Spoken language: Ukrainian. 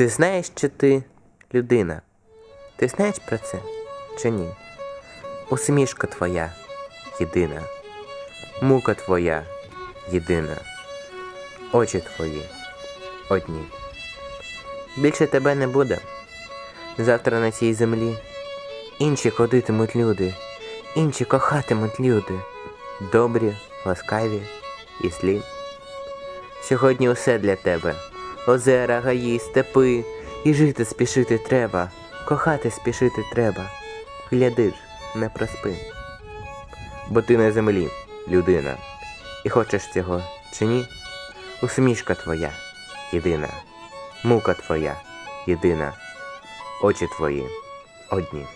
Ти знаєш, що ти людина? Ти знаєш про це чи ні? Усмішка твоя єдина, мука твоя єдина, очі твої одні. Більше тебе не буде. Завтра на цій землі інші ходитимуть люди, інші кохатимуть люди, добрі, ласкаві і злі. Сьогодні усе для тебе. Озера, гаї, степи, і жити спішити треба, кохати спішити треба. Гляди ж, не проспи. Бо ти на землі, людина, і хочеш цього чи ні? Усмішка твоя єдина, мука твоя єдина, очі твої одні.